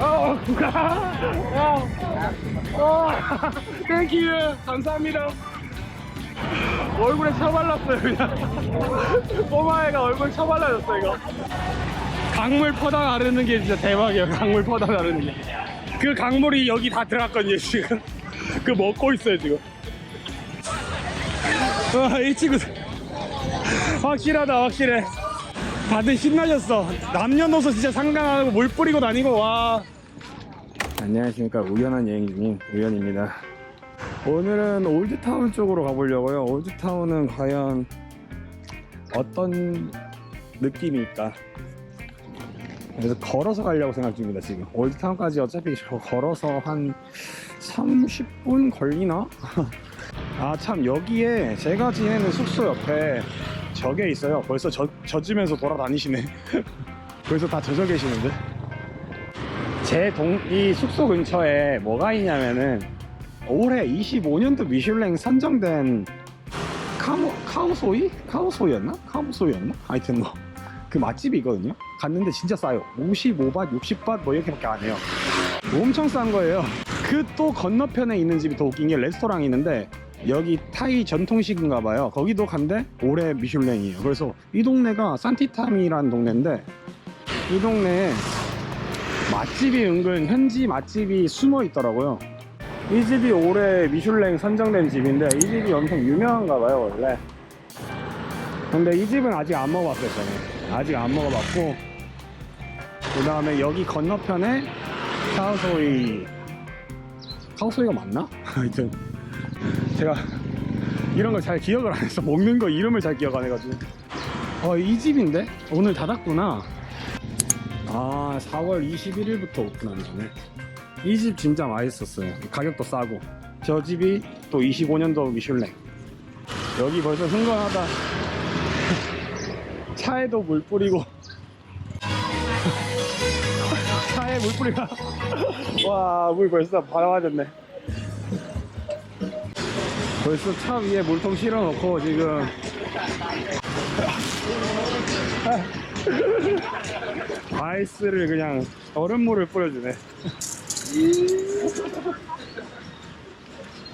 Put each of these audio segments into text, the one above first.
어, 어, 어, 땡큐. 감사합니다. 얼굴에 처발랐어요, 그냥. 꼬마애가 얼굴 처발라졌어, 이거. 강물 퍼다 나르는 게 진짜 대박이야, 강물 퍼다 나르는 게. 그 강물이 여기 다 들어갔거든요, 지금. 그 먹고 있어요, 지금. 와, 이 친구. 확실하다, 확실해. 다들 신나셨어. 남녀노소 진짜 상관 안 하고 물 뿌리고 다니고, 와. 안녕하십니까. 우연한 여행 중인 우연입니다. 오늘은 올드타운 쪽으로 가보려고요. 올드타운은 과연 어떤 느낌일까? 그래서 걸어서 가려고 생각 중입니다, 지금. 올드타운까지 어차피 저 걸어서 한 30분 걸리나? 아, 참, 여기에 제가 지내는 숙소 옆에 저게 있어요. 벌써 젖, 젖으면서 돌아다니시네. 벌써 다 젖어 계시는데? 제 동, 이 숙소 근처에 뭐가 있냐면은 올해 25년도 미슐랭 선정된 카모, 카오소이? 카오소이였나? 카오소이였나? 하여튼 뭐 그 맛집이 있거든요. 갔는데 진짜 싸요. 55밭, 60밭 뭐 이렇게밖에 안 해요. 엄청 싼 거예요. 그 또 건너편에 있는 집이 더 웃긴 게 레스토랑이 있는데 여기 타이 전통식인가 봐요. 거기도 간데 올해 미슐랭이에요. 그래서 이 동네가 산티탐이라는 동네인데 이 동네에 맛집이 은근 현지 맛집이 숨어 있더라고요. 이 집이 올해 미슐랭 선정된 집인데 이 집이 엄청 유명한가 봐요 원래. 근데 이 집은 아직 안 먹어봤어요 저는. 아직 안 먹어봤고 그 다음에 여기 건너편에 카오소이 카오소이가 맞나? 하여튼. 제가 이런 걸 잘 기억을 안 해서 먹는 거 이름을 잘 기억 안 해가지고. 어 이 집인데? 오늘 닫았구나. 아 4월 21일부터 오픈한 거네. 이 집 진짜 맛있었어요. 가격도 싸고. 저 집이 또 25년도 미슐랭. 여기 벌써 흥건하다. 차에도 물 뿌리고 물 뿌리가 와 물 벌써 바라와졌네. 벌써 차 위에 물통 실어놓고 지금. 아이스를 그냥 얼음물을 뿌려주네.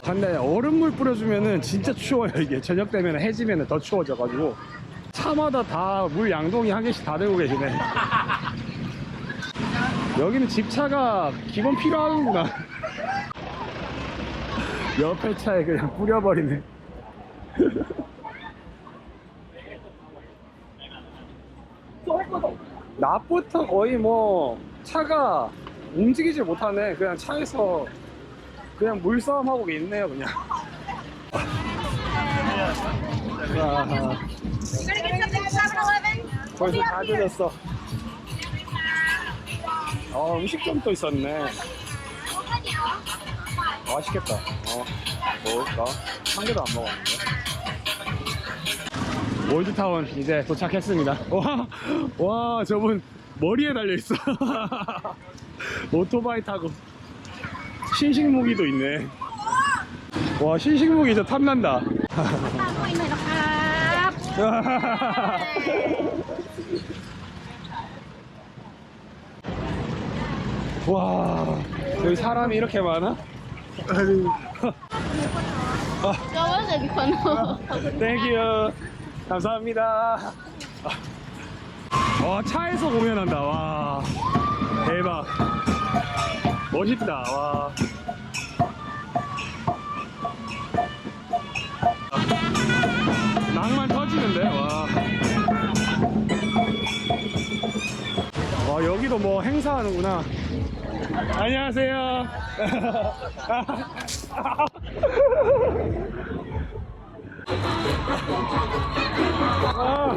근데 얼음물 뿌려주면은 진짜 추워요 이게. 저녁 되면 해지면 더 추워져가지고. 차마다 다 물 양동이 한 개씩 다 들고 계시네 여기는 집차가 기본 필요하는구나. 옆에 차에 그냥 뿌려버리네. 낮부터 거의 뭐 차가 움직이질 못하네. 그냥 차에서 그냥 물싸움하고 있네요 그냥. 와, 7-Eleven? 벌써 다 들렸어 어 음식점도 있었네. 맛있겠다. 어 먹을까? 한 개도 안 먹었는데? 올드타운 이제 도착했습니다. 와, 와 저분 머리에 달려있어. 오토바이 타고. 신식무기도 있네. 와 신식무기 저 탐난다 와 여기 사람이 이렇게 많아? 아니. 땡큐 감사합니다. 와 차에서 공연한다. 와 대박. 멋있다. 와. 낭만 터지는데? 와. 와 여기도 뭐 행사하는구나. 안녕하세요 아,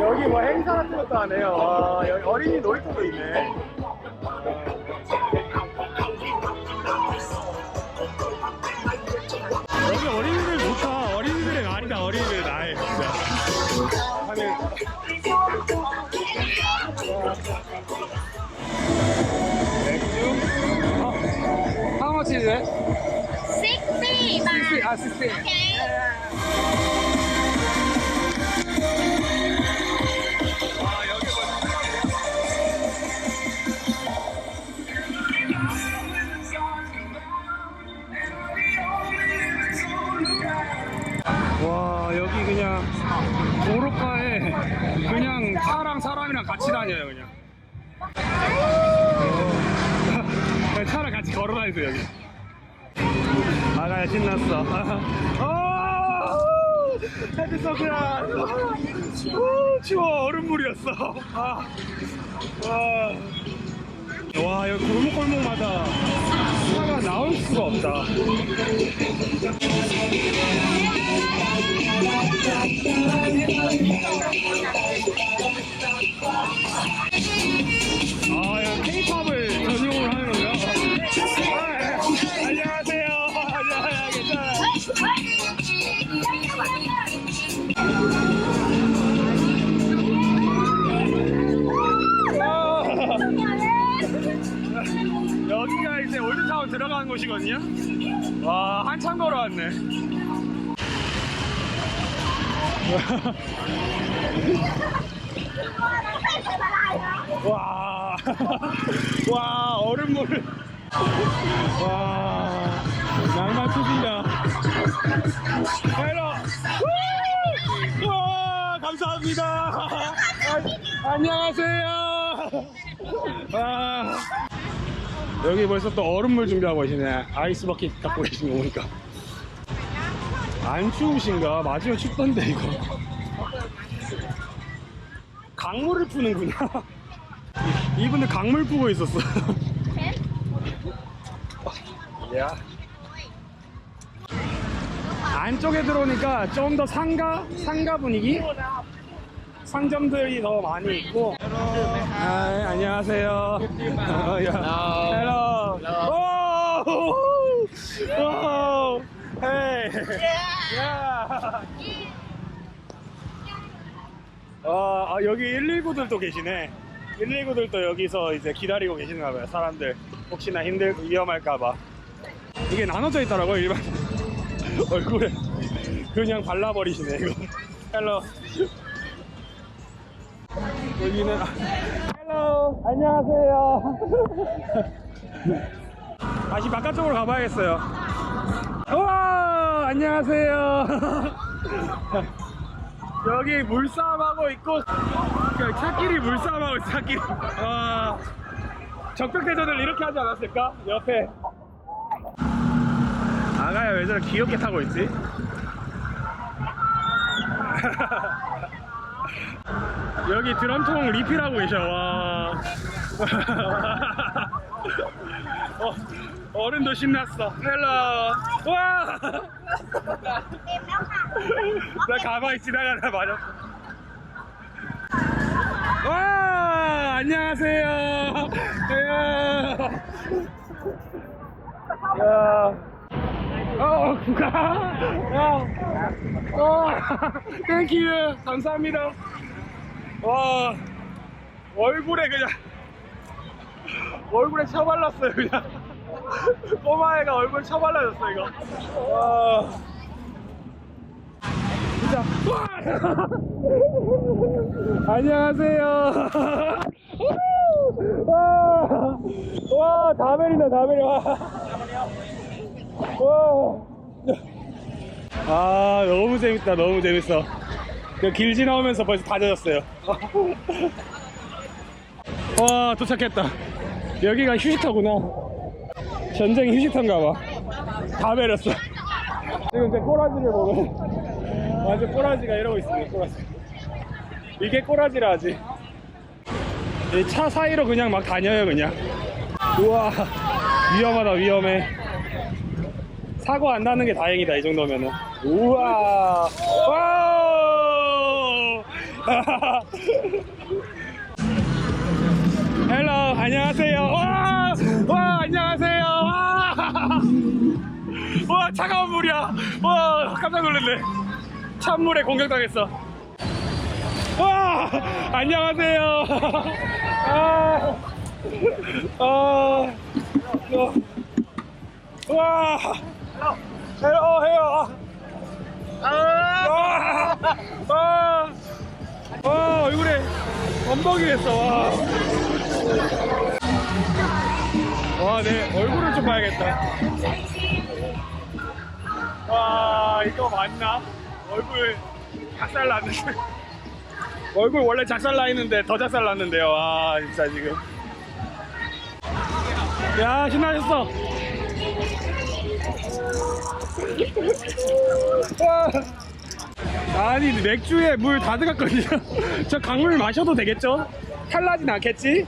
여기 뭐 행사 같은 것도 하네요. 와, 여기 어린이 놀이터도 있네. 여기 어린이들 좋다. 어린이들의 날이다. 어린이들의 날. 진짜. 하늘. How much is it? 60 baht. 60, 60. Okay. 와 여기 그냥 도로가에 그냥 차랑 사람이랑 같이 다녀요 그냥 걸어다니세요 여기 아가야 신났어 어! 헤드 서그라 오, 추워 얼음물이었어 아. 와. 와 여기 골목골목마다 차가 나올 수가 없다 여기가 이제 올드타운 들어가는 곳이거든요. 와, 한참 걸어왔네. 와, 와, 얼음물. 와, 낭만 투기다. 헬로. 감사합니다. 아, 안녕하세요. 와, 여기 벌써 또 얼음물 준비하고 계시네. 아이스 버킷 갖고 계신 거 보니까. 안 추우신가? 맞으면 춥던데, 이거. 강물을 푸는구나. 이분들 강물 푸고 있었어. 야. 안쪽에 들어오니까 좀 더 상가 상가 분위기 상점들이 더 많이 있고. 아, 안녕하세요. 오! 헤이. 야. 어, 아, 여기 119들도 계시네. 119들도 여기서 이제 기다리고 계시나 봐요. 사람들 혹시나 힘들 위험할까 봐. 이게 나눠져 있더라고요. 일반 얼굴에 그냥 발라버리시네 이거. 헬로. 여기는 아, 헬로. 안녕하세요. 다시 바깥쪽으로 가봐야겠어요. 우와 안녕하세요. 여기 물싸움하고 있고 그 차끼리 물싸움하고 있어 차끼리 와 적벽대전을 이렇게 하지 않았을까? 옆에 아가야 왜 저렇게 귀엽게 타고 있지? 여기 드럼통 리필하고 계셔 와 어, 어른도 신났어 헬로 와나 가방이 지나가다 맞았어. 와, 안녕하세요. 야. 야. 어, 구가. 야. 어, 땡큐. 감사합니다. 와, 얼굴에 그냥, 얼굴에 처발랐어요, 그냥. 꼬마애가 얼굴 처발라졌어, 이거. 와. 진짜 안녕하세요 와, 와 다벨이다 다벨이 와. 와. 아 너무 재밌다 너무 재밌어 그 길 지나오면서 벌써 다 젖었어요. 와 도착했다. 여기가 휴식터구나. 전쟁 휴식터인가 봐 다 베렸어. 지금 제 꼬라지를 보면 완전 꼬라지가 이러고 있습니다 꼬라지. 이게 꼬라지라 하지. 이차 사이로 그냥 막 다녀요 그냥. 우와 위험하다 위험해. 사고 안 나는 게 다행이다 이 정도면은. 우와. 와우 헬로 안녕하세요. 와, 와 안녕하세요. 와, 와 차가운 물이야. 와 깜짝 놀랐네. 찬물에 공격당했어. 와 안녕하세요. 아, 아, 어, 와 헤어 헤어 아, 아, 와 얼굴에 엉덩이 했어 와. 와, 내 얼굴을 좀 봐야겠다. 와, 이거 맞나? 얼굴 박살 났는데. 얼굴 원래 작살 나 있는데 더 작살 났는데요. 와 진짜 지금. 야 신나셨어. 와. 아니 맥주에 물 다 들어갔거든요. 저 강물 마셔도 되겠죠? 탈나진 않겠지?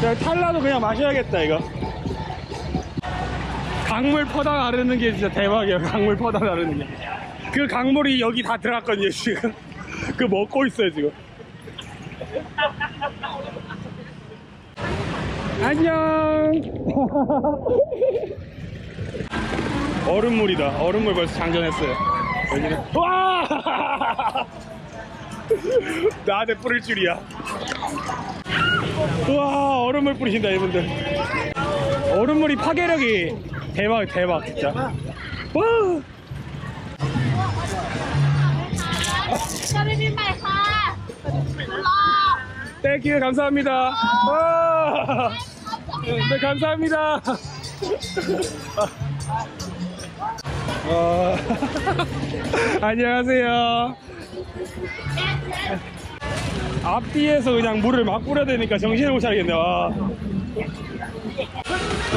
저 탈라도 그냥 마셔야겠다 이거. 강물 퍼다 나르는 게 진짜 대박이에요. 강물 퍼다 나르는 게. 그 강물이 여기 다 들어갔거든요 지금. 그 먹고 있어요 지금. 안녕. 얼음물이다. 얼음물 벌써 장전했어요. 여기는 와! 나한테 뿌릴 줄이야. 와 얼음물 뿌리신다 이분들. 얼음물이 파괴력이 대박 대박 진짜. 와! 下面明白哈，好。 땡큐 감사합니다. 와! 네 감사합니다. 어, 안녕하세요. 앞뒤에서 그냥 물을 막 뿌려대니까 정신을 못 차리겠네. 와.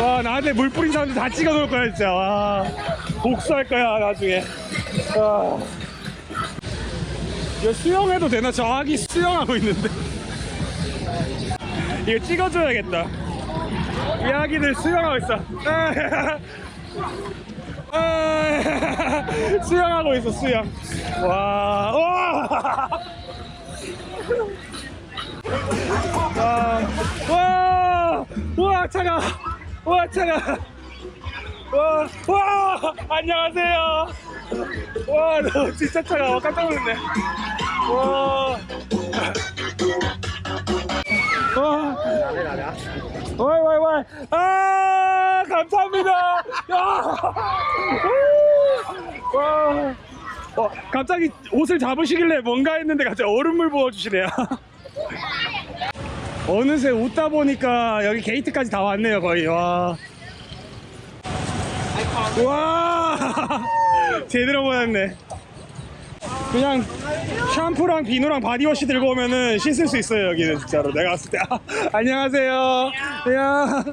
와 나한테 물 뿌린 사람들 다 찍어 놓을 거야 진짜. 와. 복수할 거야 나중에. 와. 이거 수영해도 되나? 저 아기 수영하고 있는데. 이거 찍어줘야겠다. 이 아기들 수영하고 있어. 아, 수영하고 있어, 수영. 와, 와! 와, 와, 와, 차가, 와, 차가. 와, 와, 안녕하세요. 와, 너 진짜 차가워. 깜짝 놀랐네. 와. 와. 와이 와이 와이. 아 감사합니다. 야. 와. 어, 갑자기 옷을 잡으시길래 뭔가 했는데 갑자기 얼음물 부어주시네요. 어느새 웃다 보니까 여기 게이트까지 다 왔네요 거의. 와. 와. 제대로 보였네 그냥 샴푸랑 비누랑 바디워시 들고 오면은 씻을 수 있어요 여기는 진짜로. 내가 왔을 때. 아, 안녕하세요. 야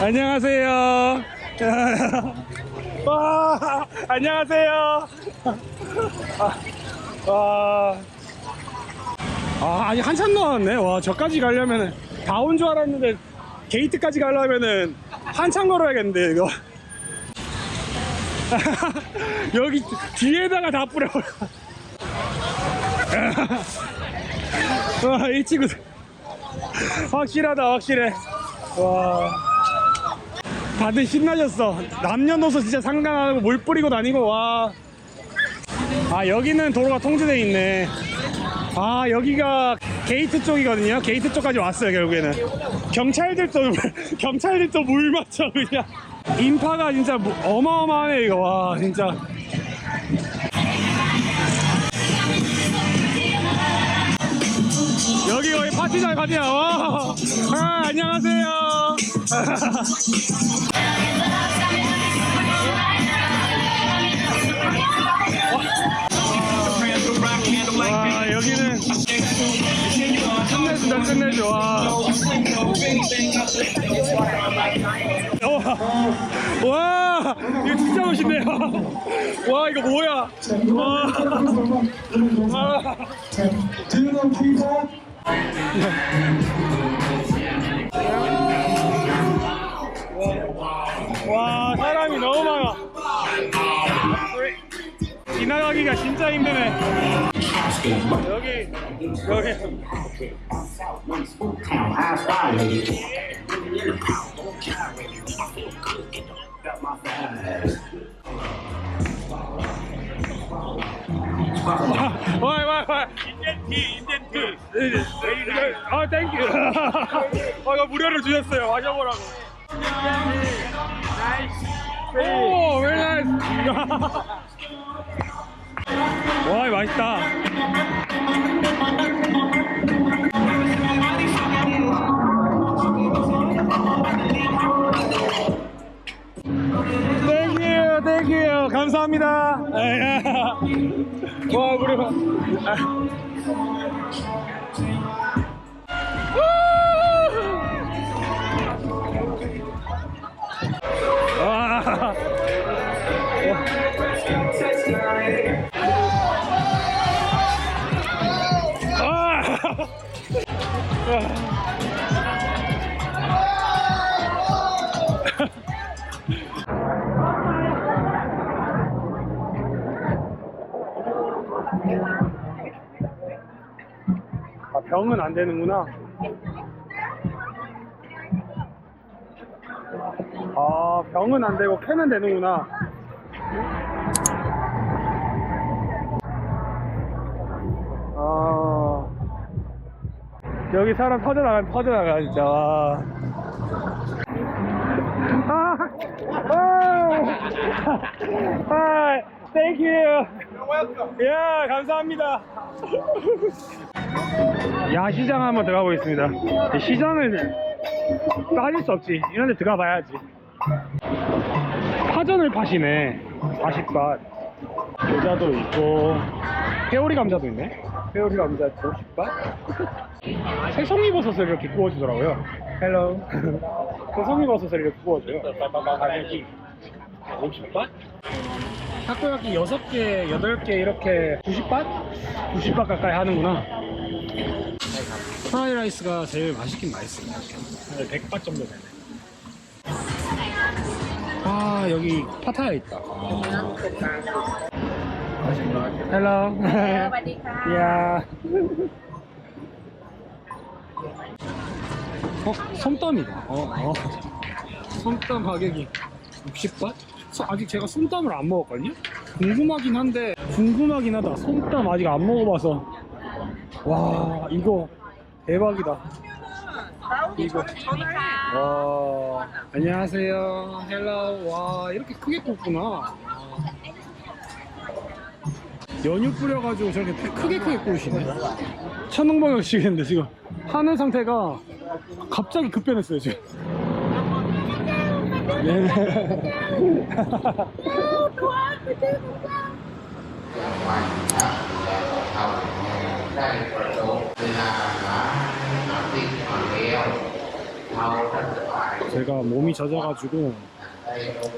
안녕하세요. 와 안녕하세요. 아, 와. 아, 아니 한참 남았네. 와 저까지 가려면은 다 온 줄 알았는데 게이트까지 가려면은 한참 걸어야겠는데 이거 여기 뒤에다가 다 뿌려버려. 와, 이 친구 확실하다, 확실해. 와. 다들 신나셨어. 남녀노소 진짜 상관하고 물 뿌리고 다니고, 와. 아, 여기는 도로가 통제돼 있네. 아, 여기가 게이트 쪽이거든요. 게이트 쪽까지 왔어요, 결국에는. 경찰들도, 경찰들도 물 맞춰, 그냥. 인파가 진짜 뭐- 어마어마하네, 이거. 와, 진짜. 여기 거의 파티장 가디야. 와. 아, 안녕하세요. 끝내준다, 끝내줘. 와. 와, 와, 이거 진짜 멋있네요. 와, 이거 뭐야? 와, know people? 와 사람이 너무 많아 지나가기가 진짜 힘드네 여기 여기 와이 와이 와이 인디언 티 인디언 티 아, 땡큐. 아, 이거 무료로 주셨어요. 마셔보라고. 오, nice. 와, 이 거 맛있다. 땡큐, 땡큐. 감사합니다. 와. 아. 와. 아, 병은 안 되는구나. 아, 병은 안 되고 캐는 되는구나. 여기 사람 터져나가, 터져나가, 진짜. 와. 아, 아, 아, thank you. 야, 감사합니다. 야시장 한번 들어가 보겠습니다. 이 시장을 빠질 수 없지. 이런 데 들어가 봐야지. 파전을 파시네. 40밭. 겨자도 있고, 회오리 감자도 있네. 회오리 감자 50밭. 새송이버섯을 이렇게 구워주더라고요. 헬로. 새송이버섯을 이렇게 구워줘요. 가격이 50밭? 타코야키 6개, 8개 이렇게 90밭? 90밭 가까이 하는구나. 프라이라이스가 제일 맛있긴 맛있어요. 100밭 정도 되네. 아, 여기 파타야 있다. 헬로. สวัสดีค่ะ 야. 어, 솜땀이다. 어, 어. 솜땀 가격이 60밭? 아직 제가 솜땀을 안 먹었거든요? 궁금하긴 한데, 궁금하긴 하다. 솜땀 아직 안 먹어봐서. 와, 이거 대박이다. 이거. 와, 안녕하세요. 헬로. 와, 이렇게 크게 꽂구나. 연유 뿌려가지고 저렇게 크게 크게. 천둥번호 치겠는데 지금 하는 상태가 갑자기 급변했어요 지금. 네. 제가 몸이 젖어가지고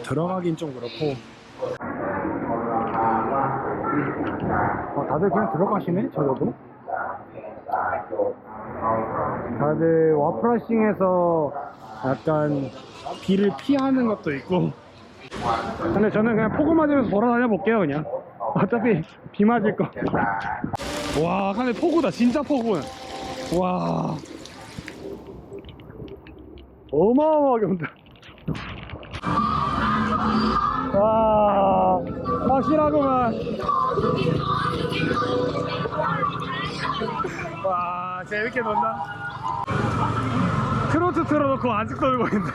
들어가긴 좀 그렇고 다들 그냥 들어가시네 저러도 다들 와프라싱에서 약간 비를 피하는 것도 있고. 근데 저는 그냥 폭우 맞으면서 돌아다녀 볼게요 그냥. 어차피 비 맞을 거 와 근데 폭우다 진짜 폭우 와. 어마어마하게 온다. 와 확실하구만 와 재밌게 논다. 트로트 틀어놓고 아직도 놀고 있는데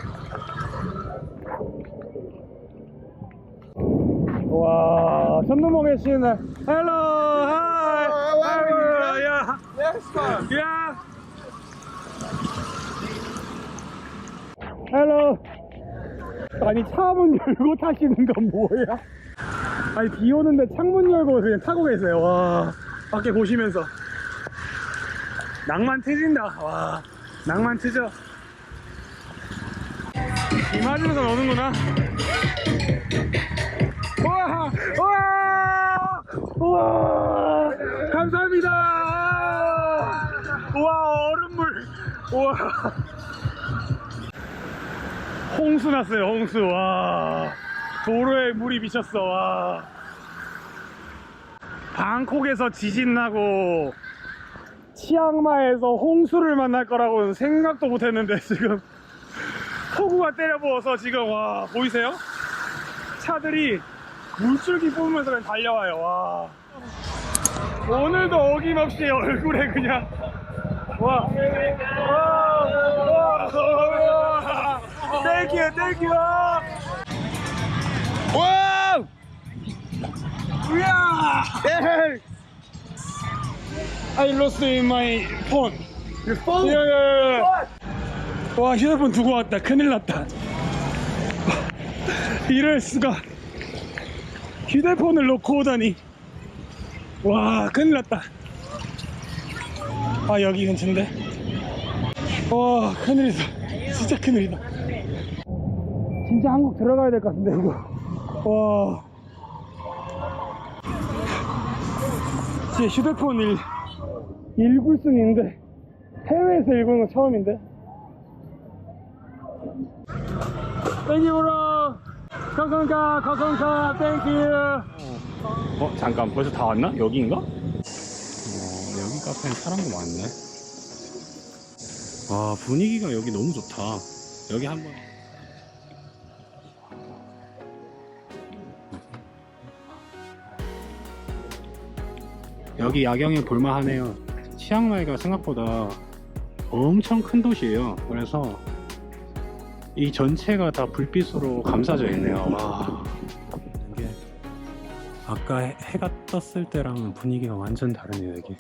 와 천둥봉에 쉬는 날 헬로 하이. 야. 야. 헬로. 아니 차 문 열고 타시는 건 뭐야 아니 비 오는데 창문 열고 그냥 타고 계세요. 와. 밖에 보시면서. 낭만 트진다. 와. 낭만 트죠. 비 맞으면서 노는구나. 우와! 우와! 우와! 감사합니다. 우와 얼음물. 우와. 홍수 났어요 홍수. 와 도로에 물이 미쳤어 와 방콕에서 지진 나고 치앙마이에서 홍수를 만날 거라고는 생각도 못했는데 지금 폭우가 때려부어서 지금 와 보이세요? 차들이 물줄기 뿜으면서 그냥 달려와요 와 오늘도 어김없이 얼굴에 그냥 와 와, 와, 와, 땡큐 땡큐 와우 우야 에이 I lost my phone. Your phone? Yeah, yeah, yeah. 와 휴대폰 두고 왔다. 큰일 났다. 이럴 수가. 휴대폰을 놓고 오다니. 와 큰일 났다 아 여기 근처인데 와 큰일이다 진짜 큰일이다 진짜 한국 들어가야 될 것 같은데 이거 와. 제 휴대폰 일, 읽을 수는 있는데 해외에서 읽은 건 처음인데. 땡큐 브로 감사합니다 감사합니다 땡큐 어 잠깐 벌써 다 왔나? 여기인가? 어 여기 카페는 사람도 많네. 와 분위기가 여기 너무 좋다. 여기 한번 여기 야경이 볼만하네요. 치앙마이가 생각보다 엄청 큰 도시예요. 그래서 이 전체가 다 불빛으로 감싸져 있네요. 와. 이게 아까 해- 해가 떴을 때랑은 분위기가 완전 다르네요 여기